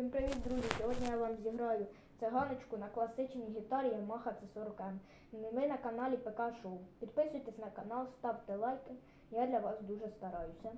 Всім привіт, друзі! Сьогодні я вам зіграю циганочку на класичній гітарі Yamaha C40M. Ви на каналі ПК Шоу. Підписуйтесь на канал, ставте лайки. Я для вас дуже стараюся.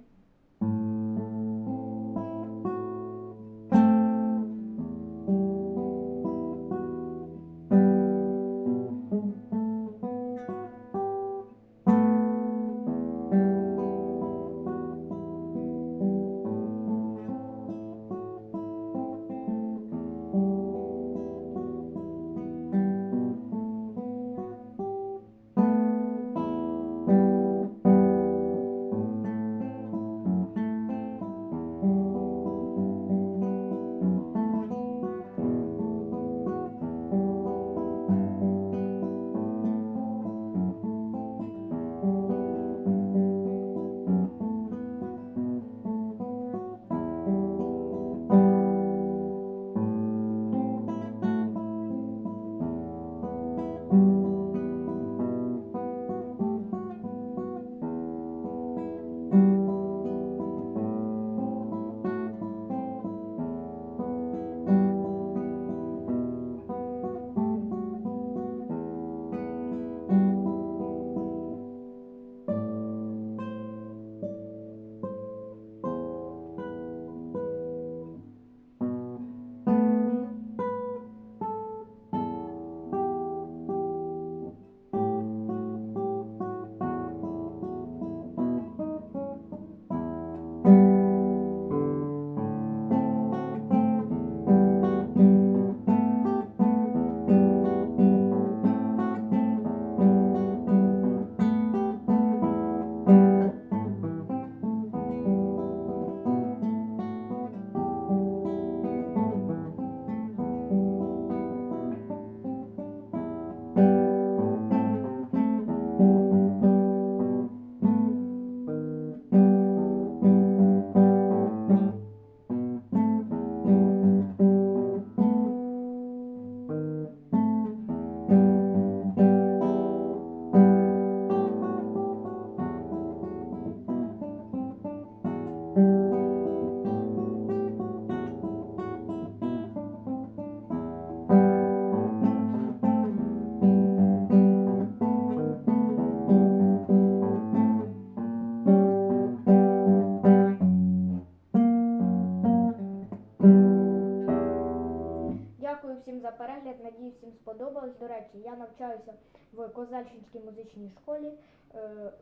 Всім за перегляд. Надію, всім сподобалось. До речі, я навчаюся в Козальщинській музичній школі е,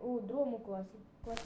у другому класі. класі.